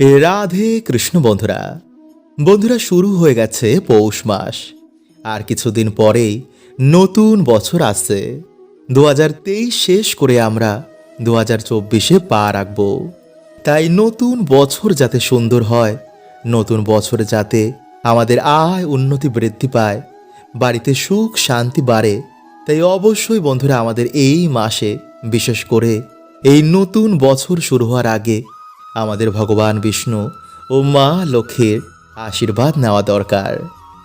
রাধে কৃষ্ণ বন্ধুরা। বন্ধুরা, শুরু হয়ে গেছে পৌষ মাস। আর কিছুদিন পরেই নতুন বছর আসছে। দু হাজার তেইশ শেষ করে আমরা দু হাজার চব্বিশে পা রাখব। তাই নতুন বছর যাতে সুন্দর হয়, নতুন বছর যাতে আমাদের আয় উন্নতি বৃদ্ধি পায়, বাড়িতে সুখ শান্তি বাড়ে, তাই অবশ্যই বন্ধুরা আমাদের এই মাসে বিশেষ করে এই নতুন বছর শুরু হওয়ার আগে আমাদের ভগবান বিষ্ণু ও মা লক্ষ্মীর আশীর্বাদ নেওয়া দরকার।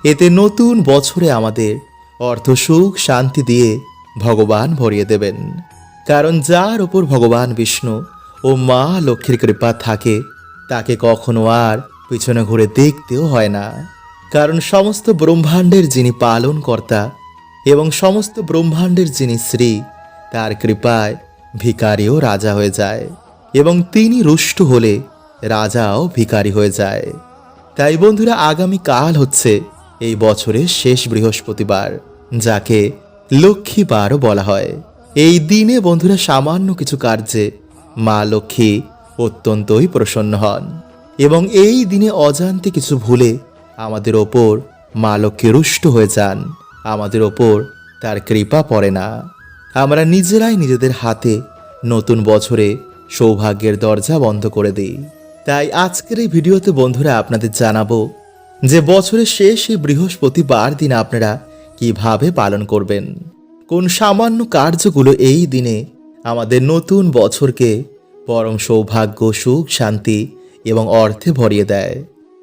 এতে নতুন বছরে আমাদের অর্থ সুখ শান্তি দিয়ে ভগবান ভরিয়ে দেবেন। কারণ যার ওপর ভগবান বিষ্ণু ও মা লক্ষ্মীর কৃপা থাকে, তাকে কখনো আর পিছনে ঘুরে দেখতেও হয় না। কারণ সমস্ত ব্রহ্মাণ্ডের যিনি পালন কর্তা এবং সমস্ত ব্রহ্মাণ্ডের যিনি শ্রী, তার কৃপায় ভিকারিও রাজা হয়ে যায়। এবং তিনি রুষ্ট হলে রাজাও ভিকারি হয়ে যায়। তাই বন্ধুরা, আগামী কাল হচ্ছে এই বছরের শেষ বৃহস্পতিবার, যাকে লক্ষ্মীবারও বলা হয়। এই দিনে বন্ধুরা, সামান্য কিছু কার্যে মা লক্ষ্মী অত্যন্তই প্রসন্ন হন এবং এই দিনে অজান্তে কিছু ভুলে আমাদের ওপর মা লক্ষ্মী রুষ্ট হয়ে যান। আমাদের ওপর তার কৃপা পড়ে না। আমরা নিজেরাই নিজেদের হাতে নতুন বছরে সৌভাগ্যের দরজা বন্ধ করে দিই। তাই আজকের এই ভিডিওতে বন্ধুরা আপনাদের জানাব যে বছরের শেষ এই বৃহস্পতিবার দিন আপনারা কীভাবে পালন করবেন। কোন সামান্য কার্যগুলো এই দিনে আমাদের নতুন বছরকে পরম সৌভাগ্য, সুখ, শান্তি এবং অর্থে ভরিয়ে দেয়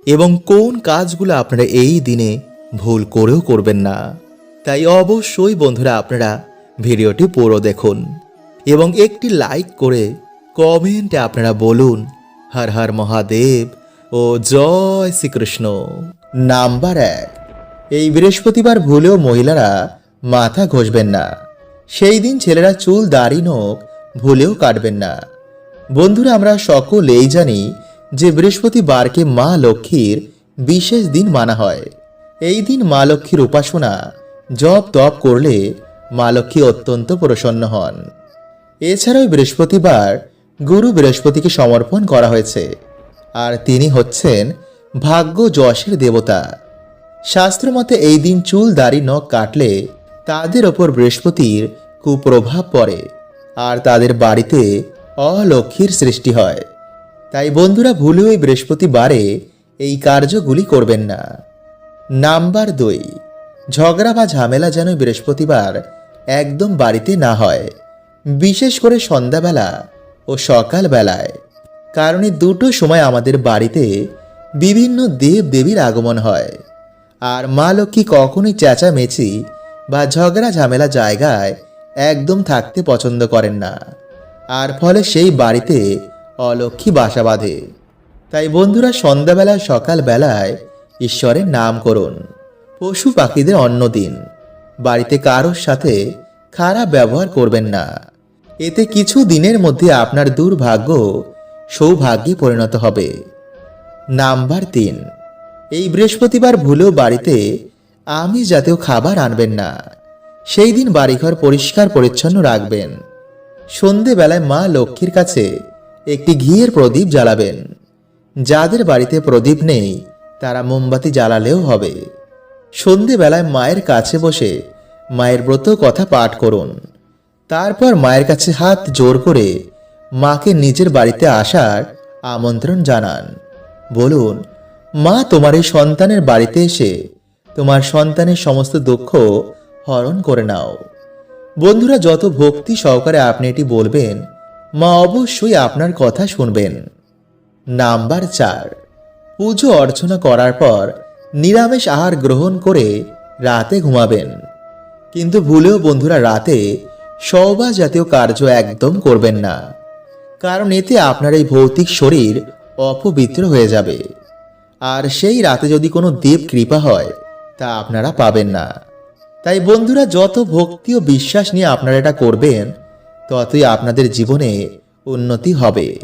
এবং কোন কাজগুলো আপনারা এই দিনে ভুল করেও করবেন না। তাই অবশ্যই বন্ধুরা আপনারা ভিডিওটি পুরো দেখুন এবং একটি লাইক করে কমেন্টে আপনারা বলুন, হর হর মহাদেব ও জয় শ্রীকৃষ্ণ। নাম্বার এক, এই বৃহস্পতিবার ভুলেও মহিলারা মাথা ঘষবেন না। সেই দিন ছেলেরা চুল দাড়ি নোখ ভুলেও কাটবেন না। বন্ধুরা, আমরা সকলেই জানি যে বৃহস্পতিবারকে মা লক্ষ্মীর বিশেষ দিন মানা হয়। এই দিন মা লক্ষ্মীর উপাসনা জপ তপ করলে মা লক্ষ্মী অত্যন্ত প্রসন্ন হন। এছাড়াও বৃহস্পতিবার গুরু বৃহস্পতিকে সমর্পণ করা হয়েছে। আর তিনি হচ্ছেন ভাগ্য যশের দেবতা। শাস্ত্রমতে এই দিন চুল, দাড়ি, নখ কাটলে তাদের ওপর বৃহস্পতির কুপ্রভাব পড়ে আর তাদের বাড়িতে অলক্ষ্মীর সৃষ্টি হয়। তাই বন্ধুরা, ভুলেও এই বৃহস্পতিবারে এই কার্যগুলি করবেন না। নাম্বার দুই, ঝগড়া বা ঝামেলা যেন বৃহস্পতিবার একদম বাড়িতে না হয়। বিশেষ করে সন্ধ্যাবেলা ও সকালবেলায়, কারণ এই দুটো সময় আমাদের বাড়িতে বিভিন্ন দেব দেবীর আগমন হয়। আর মা লক্ষ্মী কখনোই চেঁচামেচি বা ঝগড়া ঝামেলা জায়গায় একদম থাকতে পছন্দ করেন না। আর ফলে সেই বাড়িতে অলক্ষ্মী বাসা বাঁধে। তাই বন্ধুরা সন্ধ্যাবেলা, সকালবেলায় ঈশ্বরের নাম করুন। পশু পাখিদের অন্য দিন বাড়িতে কারোর সাথে খারাপ ব্যবহার করবেন না। এতে কিছু দিনের মধ্যে আপনার দুর্ভাগ্য সৌভাগ্যে পরিণত হবে। নাম্বার তিন, এই বৃহস্পতিবার ভুলেও বাড়িতে আমি জাতীয় খাবার আনবেন না। সেই দিন বাড়িঘর পরিষ্কার পরিচ্ছন্ন রাখবেন। সন্ধেবেলায় মা লক্ষ্মীর কাছে একটি ঘিয়ের প্রদীপ জ্বালাবেন। যাদের বাড়িতে প্রদীপ নেই, তারা মোমবাতি জ্বালালেও হবে। সন্ধেবেলায় মায়ের কাছে বসে মায়ের ব্রত কথা পাঠ করুন। তারপর মায়ের কাছে হাত জোর করে মাকে নিজের বাড়িতে আসার আমন্ত্রণ জানান। বলুন, মা তোমার এই সন্তানের বাড়িতে এসে তোমার সন্তানের সমস্ত দুঃখ হরণ করে নাও। বন্ধুরা, যত ভক্তি সহকারে আপনি এটি বলবেন, মা অবশ্যই আপনার কথা শুনবেন। নাম্বার চার, পুজো অর্চনা করার পর নিরামিষ আহার গ্রহণ করে রাতে ঘুমাবেন। কিন্তু ভুলেও বন্ধুরা, রাতে সবা জাতীয় কার্য একদম করবেন না। কারণ এতে আপনার এই ভৌতিক শরীর অপবিত্র হয়ে যাবে। আর সেই রাতে যদি কোনো দেব কৃপা হয়, তা আপনারা পাবেন না। তাই বন্ধুরা, যত ভক্তি ও বিশ্বাস নিয়ে আপনারা এটা করবেন, ততই আপনাদের জীবনে উন্নতি হবে।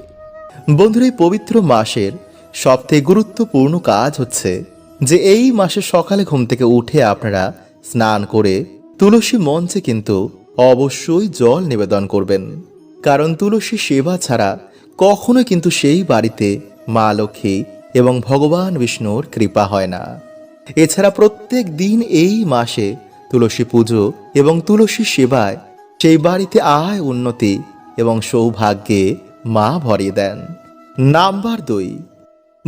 বন্ধুরা, এই পবিত্র মাসের সবথেকে গুরুত্বপূর্ণ কাজ হচ্ছে যে এই মাসে সকালে ঘুম থেকে উঠে আপনারা স্নান করে তুলসী মঞ্চে কিন্তু অবশ্যই জল নিবেদন করবেন। কারণ তুলসী সেবা ছাড়া কখনো কিন্তু সেই বাড়িতে মা লক্ষ্মী এবং ভগবান বিষ্ণুর কৃপা হয় না। এছাড়া প্রত্যেক দিন এই মাসে তুলসী পুজো এবং তুলসী সেবায় সেই বাড়িতে আয় উন্নতি এবং সৌভাগ্যে মা ভরিয়ে দেন। নাম্বার দুই।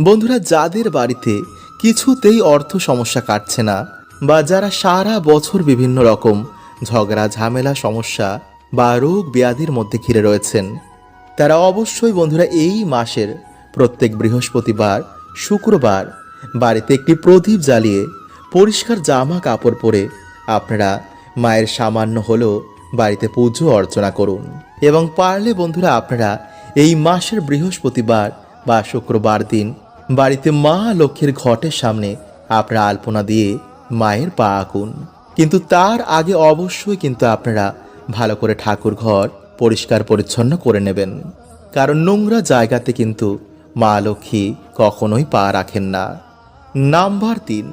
বন্ধুরা, যাদের বাড়িতে কিছুতেই অর্থ সমস্যা কাটছে না বা যারা সারা বছর বিভিন্ন রকম ঝগড়া, ঝামেলা, সমস্যা বা রোগ ব্যাধির মধ্যে ঘিরে রয়েছেন। তারা অবশ্যই বন্ধুরা এই মাসের প্রত্যেক বৃহস্পতিবার, শুক্রবার বাড়িতে একটি প্রদীপ জ্বালিয়ে পরিষ্কার জামা কাপড় পরে আপনারা মায়ের সামান্য হলেও বাড়িতে পুজো অর্চনা করুন। এবং পারলে বন্ধুরা আপনারা এই মাসের বৃহস্পতিবার বা শুক্রবার দিন বাড়িতে মা লক্ষ্মীর ঘটের সামনে আপনারা আলপনা দিয়ে মায়ের পা আঁকুন। কিন্তু তার আগে অবশ্যই কিন্তু আপনারা ভালো করে ঠাকুর ঘর পরিষ্কার পরিচ্ছন্ন করে নেবেন। কারণ নোংরা জায়গাতে কিন্তু মা লক্ষ্মী কখনোই পা রাখেন না। নাম্বার তিন।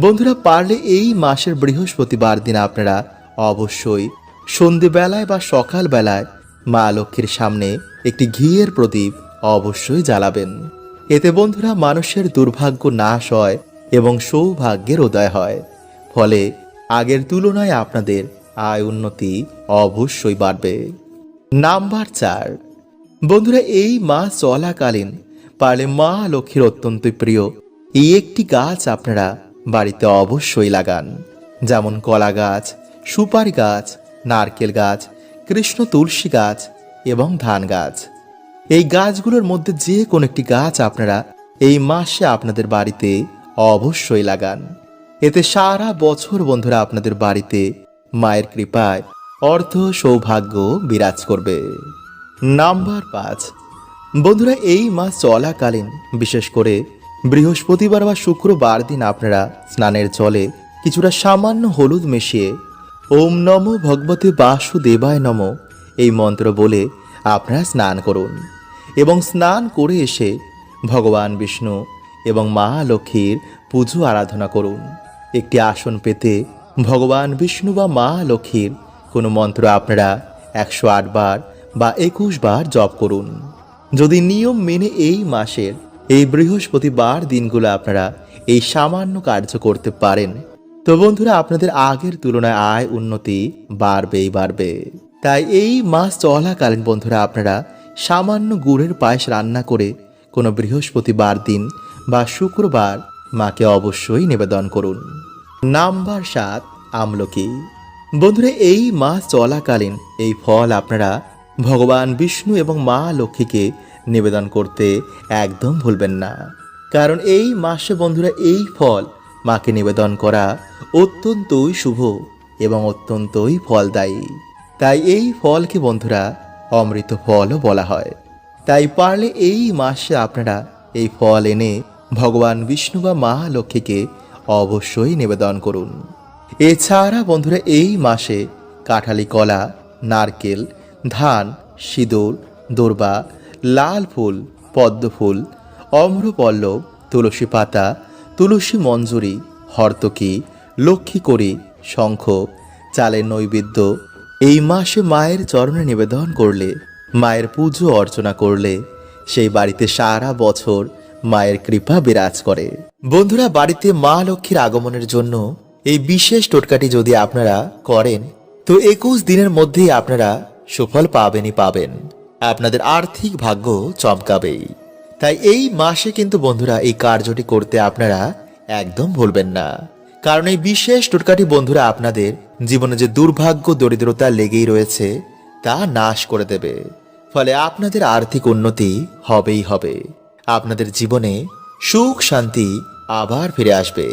বন্ধুরা, পারলে এই মাসের বৃহস্পতিবার দিন আপনারা অবশ্যই সন্ধেবেলায় বা সকালবেলায় মা লক্ষ্মীর সামনে একটি ঘিয়ের প্রদীপ অবশ্যই জ্বালাবেন। এতে বন্ধুরা, মানুষের দুর্ভাগ্য নাশ হয় এবং সৌভাগ্যের উদয় হয়। ফলে আগের তুলনায় আপনাদের আয় উন্নতি অবশ্যই বাড়বে। নাম্বার চার। বন্ধুরা, এই মাস চলাকালীন পারলে মা লক্ষ্মীর অত্যন্ত প্রিয়। এই একটি গাছ আপনারা বাড়িতে অবশ্যই লাগান। যেমন কলা গাছ, সুপারি গাছ, নারকেল গাছ, কৃষ্ণ তুলসী গাছ এবং ধান গাছ। এই গাছগুলোর মধ্যে যে কোনো একটি গাছ আপনারা এই মাসে আপনাদের বাড়িতে অবশ্যই লাগান। এতে সারা বছর বন্ধুরা আপনাদের বাড়িতে মায়ের কৃপায় অর্থ সৌভাগ্য বিরাজ করবে। নাম্বার পাঁচ। বন্ধুরা, এই মাস চলাকালীন, বিশেষ করে বৃহস্পতিবার বা শুক্রবার দিন আপনারা স্নানের জলে কিছুটা সামান্য হলুদ মিশিয়ে ওম নম ভগবতে বাসুদেবায় নম এই মন্ত্র বলে আপনারা স্নান করুন এবং স্নান করে এসে ভগবান বিষ্ণু এবং মা লক্ষ্মীর পুজো আরাধনা করুন। একটি আসন পেতে ভগবান বিষ্ণু বা মা লক্ষ্মীর কোনো মন্ত্র আপনারা একশো আট বার বা একুশ বার জপ করুন। যদি নিয়ম মেনে এই মাসের, এই বৃহস্পতিবার দিনগুলো আপনারা এই সামান্য কার্য করতে পারেন। তো বন্ধুরা, আপনাদের আগের তুলনায় আয় উন্নতি বাড়বেই বাড়বে। তাই এই মাস চলাকালীন বন্ধুরা, আপনারা সামান্য গুড়ের পায়েস রান্না করে কোনো বৃহস্পতিবার দিন বা শুক্রবার মাকে অবশ্যই নিবেদন করুন। নাম্বার সাত, আমলকি। বন্ধুরা, এই মাস চলাকালীন এই ফল আপনারা ভগবান বিষ্ণু এবং মা লক্ষ্মীকে নিবেদন করতে একদম ভুলবেন না। কারণ এই মাসে বন্ধুরা, এই ফল মাকে নিবেদন করা অত্যন্তই শুভ এবং অত্যন্তই ফলদায়ী। তাই এই ফলকে বন্ধুরা, অমৃত ফলও বলা হয়। তাই পারলে এই মাসে আপনারা এই ফল এনে ভগবান বিষ্ণু বা মা লক্ষ্মীকে অবশ্যই নিবেদন করুন। এছাড়া বন্ধুরা, এই মাসে কাঁঠালি কলা, নারকেল, ধান, সিঁদুর, দোরবা, লাল ফুল, পদ্ম ফুল, অম্রপল্লব, তুলসী পাতা, তুলসী মঞ্জুরি, হর্তকি লক্ষ্মী করি শঙ্খ, চালের নৈবেদ্য, এই মাসে মায়ের চরণে নিবেদন করলে, মায়ের পুজো অর্চনা করলে, সেই বাড়িতে সারা বছর মায়ের কৃপা বিরাজ করে। বন্ধুরা, বাড়িতে মা লক্ষ্মীর আগমনের জন্য এই বিশেষ টোটকাটি যদি আপনারা করেন, তো একুশ দিনের মধ্যেই আপনারা সুফল পাবেনই পাবেন। আপনাদের আর্থিক ভাগ্য চমকাবেই। তাই এই মাসে কিন্তু বন্ধুরা, এই কার্যটি করতে আপনারা একদম ভুলবেন না। কারণ এই বিশেষ টোটকাটি বন্ধুরা আপনাদের জীবনে যে দুর্ভাগ্য, দরিদ্রতা লেগেই রয়েছে, তা নাশ করে দেবে। ফলে আপনাদের আর্থিক উন্নতি হবেই হবে। আপনাদের জীবনে সুখ, শান্তি আবার ফিরে আসবে।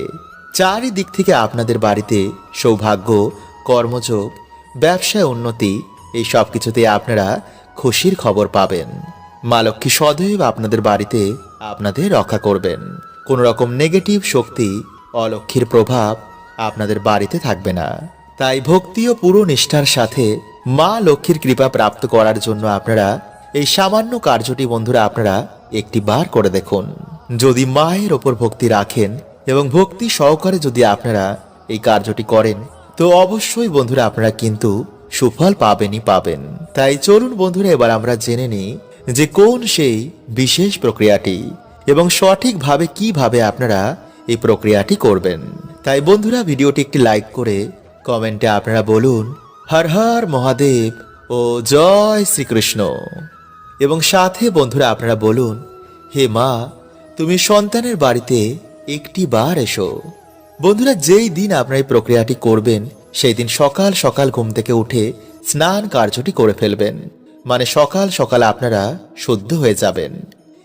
চারিদিক থেকে আপনাদের বাড়িতে সৌভাগ্য, কর্মযোগ ব্যবসায় উন্নতি, এই সব কিছুতে আপনারা খুশির খবর পাবেন। মা লক্ষ্মী সদৈব আপনাদের বাড়িতে আপনাদের রক্ষা করবেন। কোনো রকম নেগেটিভ শক্তি অলক্ষীর প্রভাব আপনাদের বাড়িতে থাকবে না। তাই ভক্তি ও পুরো নিষ্ঠার সাথে মা লক্ষ্মীর কৃপা প্রাপ্ত করার জন্য আপনারা এই সামান্য কার্যটি বন্ধুরা আপনারা একটি বার করে দেখুন। যদি মায়ের ওপর ভক্তি রাখেন এবং ভক্তি সহকারে যদি আপনারা এই কার্যটি করেন, তো অবশ্যই বন্ধুরা আপনারা কিন্তু সুফল পাবেনই পাবেন। তাই চলুন বন্ধুরা, এবার আমরা জেনে নিই যে কোন সেই বিশেষ প্রক্রিয়াটি এবং সঠিকভাবে কীভাবে আপনারা এই প্রক্রিয়াটি করবেন। তাই বন্ধুরা, ভিডিওটি একটি লাইক করে কমেন্টে আপনারা বলুন, হর হর মহাদেব ও জয় শ্রীকৃষ্ণ। এবং সাথে বন্ধুরা আপনারা বলুন, হে মা, তুমি সন্তানের বাড়িতে একটি বার এসো। বন্ধুরা, যেই দিন আপনার এই প্রক্রিয়াটি করবেন, সেই দিন সকাল সকাল ঘুম থেকে উঠে স্নান কার্যটি করে ফেলবেন। মানে সকাল সকাল আপনারা শুদ্ধ হয়ে যাবেন।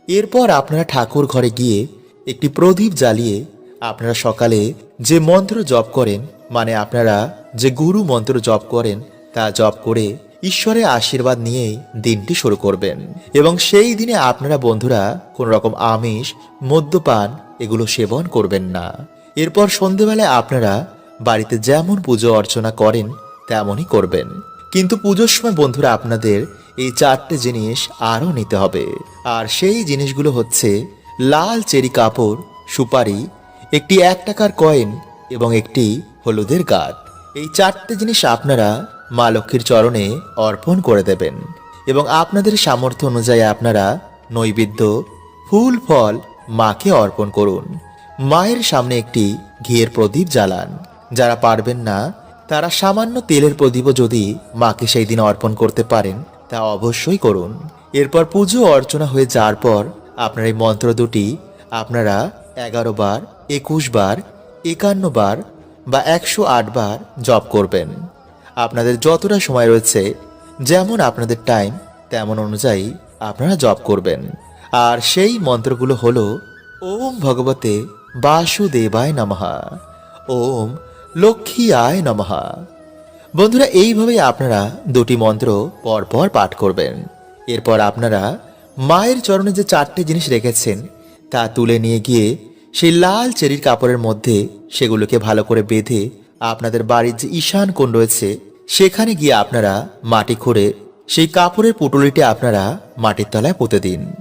এরপর আপনারা ঠাকুর ঘরে গিয়ে একটি প্রদীপ জ্বালিয়ে আপনারা সকালে যে মন্ত্র জপ করেন মানে আপনারা যে গুরু মন্ত্র জপ করেন, তা জপ করে ঈশ্বরের আশীর্বাদ নিয়েই দিনটি শুরু করবেন। এবং সেই দিনে আপনারা বন্ধুরা কোনো রকম আমিষ, মদ্যপান এগুলো সেবন করবেন না। এরপর সন্ধেবেলায় আপনারা বাড়িতে যেমন পুজো অর্চনা করেন, তেমনই করবেন। কিন্তু পুজোর সময় বন্ধুরা আপনাদের এই চারটে জিনিস আরও নিতে হবে। আর সেই জিনিসগুলো হচ্ছে লাল চেরি কাপড়, সুপারি, একটি এক টাকার কয়েন এবং একটি হলুদের গাঁট। এই চারটে জিনিস আপনারা মা লক্ষ্মীর চরণে অর্পণ করে দেবেন এবং আপনাদের সামর্থ্য অনুযায়ী আপনারা নৈবেদ্য, ফুল, ফল মাকে অর্পণ করুন। মায়ের সামনে একটি ঘিয়ের প্রদীপ জ্বালান। যারা পারবেন না, তারা সামান্য তেলের প্রদীপও যদি মাকে সেই দিন অর্পণ করতে পারেন, তা অবশ্যই করুন। এরপর পুজো অর্চনা হয়ে যাওয়ার পর আপনার এই মন্ত্র দুটি আপনারা এগারো বার, একুশ বার, একান্ন বার বা একশো আট বার জপ করবেন। আপনাদের যতটা সময় রয়েছে, যেমন আপনাদের টাইম তেমন অনুযায়ী আপনারা জপ করবেন। আর সেই মন্ত্রগুলো হলো, ওম ভগবতে বাসুদেবায় নমহা ওম লক্ষ্মী আয় নমহা বন্ধুরা এইভাবেই আপনারা দুটি মন্ত্র পরপর পাঠ করবেন। এরপর আপনারা মায়ের চরণে যে চারটে জিনিস রেখেছেন, তা তুলে নিয়ে গিয়ে সেই লাল চেরির কাপড়ের মধ্যে সেগুলোকে ভালো করে বেঁধে আপনাদের বাড়ির যে ঈশান কোণ রয়েছে, সেখানে গিয়ে আপনারা মাটি খুঁড়ে সেই কাপড়ের পুটুলিটি আপনারা মাটির তলায় পুঁতে দিন।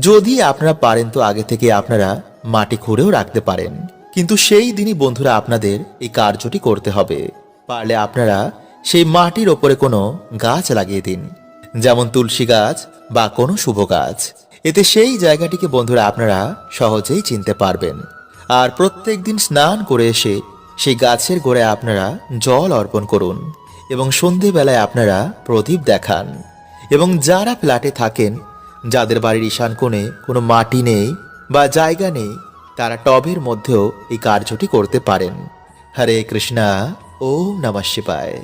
যদি আপনারা পারেন তো আগে থেকে আপনারা মাটি খুঁড়েও রাখতে পারেন। কিন্তু সেই দিনই বন্ধুরা আপনাদের এই কার্যটি করতে হবে। পারলে আপনারা সেই মাটির ওপরে কোনো গাছ লাগিয়ে দিন, যেমন তুলসী গাছ বা কোনো শুভ গাছ। এতে সেই জায়গাটিকে বন্ধুরা আপনারা সহজেই চিনতে পারবেন। আর প্রত্যেক দিন স্নান করে এসে সেই গাছের গোড়ায় আপনারা জল অর্পণ করুন এবং সন্ধেবেলায় আপনারা প্রদীপ দেখান। এবং যারা ফ্ল্যাটে থাকেন, যাদের বাড়ির ঈশান কোণে কোনো মাটি নেই বা জায়গা নেই, তারা টবের মধ্যেও এই কার্যটি করতে পারেন। হরে কৃষ্ণা ও নমঃ শিবায়।